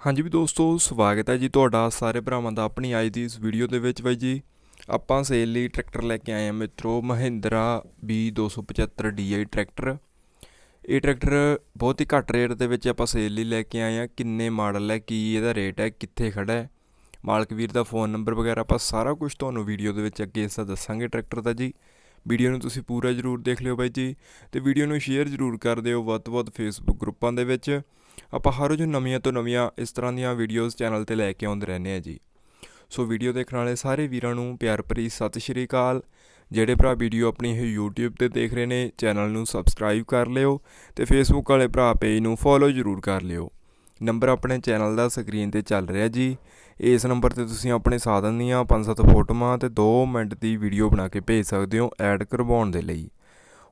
ਹਾਂਜੀ ਵੀ ਦੋਸਤੋ, ਸਵਾਗਤ ਹੈ ਜੀ ਤੁਹਾਡਾ ਸਾਰੇ ਭਰਾਵਾਂ ਦਾ ਆਪਣੀ ਅੱਜ ਦੀ ਇਸ ਵੀਡੀਓ ਦੇ ਵਿੱਚ ਬਾਈ ਜੀ। ਆਪਾਂ ਸੇਲ ਲਈ ਟਰੈਕਟਰ ਲੈ ਕੇ ਆਏ ਹਾਂ ਮਿੱਤਰੋ, ਮਹਿੰਦਰਾ B275 DI ਟਰੈਕਟਰ ਇਹ ਟਰੈਕਟਰ ਬਹੁਤ ਹੀ ਘੱਟ ਰੇਟ ਦੇ ਵਿੱਚ ਆਪਾਂ ਸੇਲ ਲਈ ਲੈ ਕੇ ਆਏ ਹਾਂ। ਕਿੰਨੇ ਮਾਡਲ ਹੈ, ਕੀ ਇਹਦਾ ਰੇਟ ਹੈ, ਕਿੱਥੇ ਖੜਾ ਹੈ। ਮਾਲਕ ਵੀਰ ਦਾ ਫੋਨ ਨੰਬਰ ਵਗੈਰਾ ਆਪਾਂ ਸਾਰਾ ਕੁਝ ਤੁਹਾਨੂੰ ਵੀਡੀਓ ਦੇ ਵਿੱਚ ਅੱਗੇ ਇਸ ਦਾ ਦੱਸਾਂਗੇ ਟਰੈਕਟਰ ਦਾ ਜੀ। ਵੀਡੀਓ ਨੂੰ ਤੁਸੀਂ ਪੂਰਾ ਜ਼ਰੂਰ ਦੇਖ ਲਿਓ ਬਾਈ ਜੀ। ਤੇ ਵੀਡੀਓ ਨੂੰ ਸ਼ੇਅਰ ਜ਼ਰੂਰ ਕਰ ਦਿਓ ਵੱਧ ਤੋਂ ਵੱਧ ਫੇਸਬੁੱਕ ਗਰੁੱਪਾਂ ਦੇ ਵਿੱਚ। ਆਪਾਂ ਹਰ ਰੋਜ਼ ਨਵੀਆਂ ਤੋਂ ਨਵੀਆਂ ਇਸ ਤਰ੍ਹਾਂ ਦੀਆਂ ਵੀਡੀਓਜ਼ ਚੈਨਲ ਤੇ ਲੈ ਕੇ ਆਉਂਦੇ ਰਹਿੰਦੇ ਆ ਜੀ। ਸੋ ਵੀਡੀਓ ਦੇਖਣ ਵਾਲੇ ਸਾਰੇ ਵੀਰਾਂ ਨੂੰ ਪਿਆਰ ਭਰੀ ਸਤਿ ਸ਼੍ਰੀ ਅਕਾਲ। ਜਿਹੜੇ ਭਰਾ ਵੀਡੀਓ ਆਪਣੀ ਇਹ YouTube ਤੇ ਦੇਖ ਰਹੇ ਨੇ ਚੈਨਲ ਨੂੰ ਸਬਸਕ੍ਰਾਈਬ ਕਰ ਲਿਓ ਤੇ Facebook ਵਾਲੇ ਭਰਾ ਪੇਜ ਨੂੰ ਫੋਲੋ ਜ਼ਰੂਰ ਕਰ ਲਿਓ। ਨੰਬਰ ਆਪਣੇ ਚੈਨਲ ਦਾ ਸਕਰੀਨ ਤੇ ਚੱਲ ਰਿਹਾ ਜੀ। ਇਸ ਨੰਬਰ ਤੇ ਤੁਸੀਂ ਆਪਣੇ ਸਾਧਨ ਦੀਆਂ 5-7 ਫੋਟੋਆਂ ਤੇ 2 ਮਿੰਟ ਦੀ ਵੀਡੀਓ ਬਣਾ ਕੇ ਭੇਜ ਸਕਦੇ ਹੋ ਐਡ ਕਰਵਾਉਣ ਦੇ ਲਈ।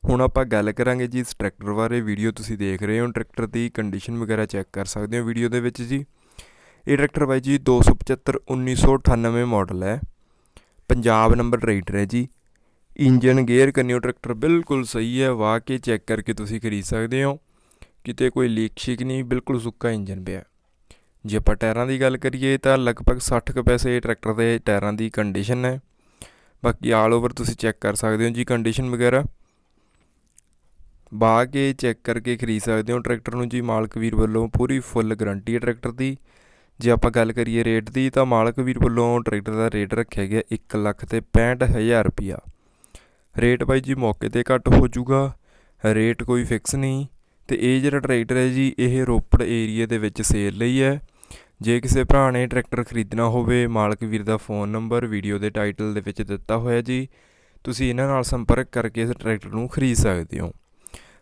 ਹੁਣ ਆਪਾਂ ਗੱਲ ਕਰਾਂਗੇ ਜੀ ਇਸ ਟਰੈਕਟਰ ਬਾਰੇ। ਵੀਡੀਓ ਤੁਸੀਂ ਦੇਖ ਰਹੇ ਹੋ। ਟਰੈਕਟਰ ਦੀ ਕੰਡੀਸ਼ਨ ਵਗੈਰਾ ਚੈੱਕ ਕਰ ਸਕਦੇ ਹੋ ਵੀਡੀਓ ਦੇ ਵਿੱਚ ਜੀ। ਇਹ ਟਰੈਕਟਰ ਬਾਈ ਜੀ 275 1998 ਮਾਡਲ ਹੈ। ਪੰਜਾਬ ਨੰਬਰ ਟਰੈਕਟਰ ਹੈ ਜੀ। ਇੰਜਨ ਗੇਅਰ ਕੰਨਿਓ ਟਰੈਕਟਰ ਬਿਲਕੁਲ ਸਹੀ ਹੈ। ਵਾਹ ਕੇ ਚੈੱਕ ਕਰਕੇ ਤੁਸੀਂ ਖਰੀਦ ਸਕਦੇ ਹੋ। ਕਿਤੇ ਕੋਈ ਲੀਕ ਸ਼ੀਕ ਨਹੀਂ, ਬਿਲਕੁਲ ਸੁੱਕਾ ਇੰਜਨ ਪਿਆ। ਜੇ ਆਪਾਂ ਟਾਇਰਾਂ ਦੀ ਗੱਲ ਕਰੀਏ ਤਾਂ ਲਗਭਗ 60 ਕੁ ਪੈਸੇ ਟਰੈਕਟਰ ਦੇ ਟਾਇਰਾਂ ਦੀ ਕੰਡੀਸ਼ਨ ਹੈ। ਬਾਕੀ ਆਲ ਓਵਰ ਤੁਸੀਂ ਚੈੱਕ ਕਰ ਸਕਦੇ ਹੋ ਜੀ ਕੰਡੀਸ਼ਨ ਵਗੈਰਾ। ਬਾ ਕੇ ਚੈੱਕ ਕਰਕੇ ਖਰੀਦ ਸਕਦੇ ਹੋ ਟਰੈਕਟਰ ਨੂੰ ਜੀ। ਮਾਲਕ ਵੀਰ ਵੱਲੋਂ ਪੂਰੀ ਫੁੱਲ ਗਾਰੰਟੀ ਹੈ ਟਰੈਕਟਰ ਦੀ। ਜੇ ਆਪਾਂ ਗੱਲ ਕਰੀਏ ਰੇਟ ਦੀ ਤਾਂ ਮਾਲਕ ਵੀਰ ਵੱਲੋਂ ਟਰੈਕਟਰ ਦਾ ਰੇਟ ਰੱਖਿਆ ਗਿਆ 1 ਲੱਖ ਤੇ 65000 ਰੁਪਿਆ ਰੇਟ ਬਾਈ ਜੀ ਮੌਕੇ ਤੇ ਘੱਟ ਹੋ ਜਾਊਗਾ, ਰੇਟ ਕੋਈ ਫਿਕਸ ਨਹੀਂ ਤੇ ਇਹ ਜਿਹੜਾ ਟਰੈਕਟਰ ਹੈ ਜੀ, ਇਹ ਰੋਪੜ ਏਰੀਆ ਦੇ ਵਿੱਚ ਸੇਲ ਲਈ ਹੈ। ਜੇ ਕਿਸੇ ਭਰਾ ਨੇ ਟਰੈਕਟਰ ਖਰੀਦਣਾ ਹੋਵੇ, ਮਾਲਕ ਵੀਰ ਦਾ ਫੋਨ ਨੰਬਰ, ਵੀਡੀਓ ਦੇ ਟਾਈਟਲ ਦੇ ਵਿੱਚ ਦਿੱਤਾ ਹੋਇਆ ਜੀ, ਤੁਸੀਂ ਇਹਨਾਂ ਨਾਲ ਸੰਪਰਕ ਕਰਕੇ ਇਸ ਟਰੈਕਟਰ ਨੂੰ ਖਰੀਦ ਸਕਦੇ ਹੋ।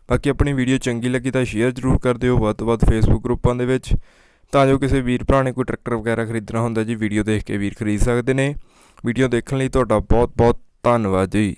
ਬਾਕੀ ਆਪਣੀ ਵੀਡੀਓ ਚੰਗੀ ਲੱਗੀ ਤਾਂ ਸ਼ੇਅਰ ਜ਼ਰੂਰ ਕਰ ਦਿਓ, ਵੱਧ ਤੋਂ ਵੱਧ ਫੇਸਬੁੱਕ ਗਰੁੱਪਾਂ ਦੇ ਵਿੱਚ। ਤਾਂ ਜੋ ਕਿਸੇ ਵੀਰ ਭਰਾ ਨੇ ਕੋਈ ਟਰੈਕਟਰ ਵਗੈਰਾ ਖਰੀਦਣਾ ਹੁੰਦਾ ਜੀ, ਵੀਡੀਓ ਦੇਖ ਕੇ ਵੀਰ ਖਰੀਦ ਸਕਦੇ ਨੇ। ਵੀਡੀਓ ਦੇਖਣ ਲਈ ਤੁਹਾਡਾ ਬਹੁਤ ਬਹੁਤ ਧੰਨਵਾਦ ਜੀ।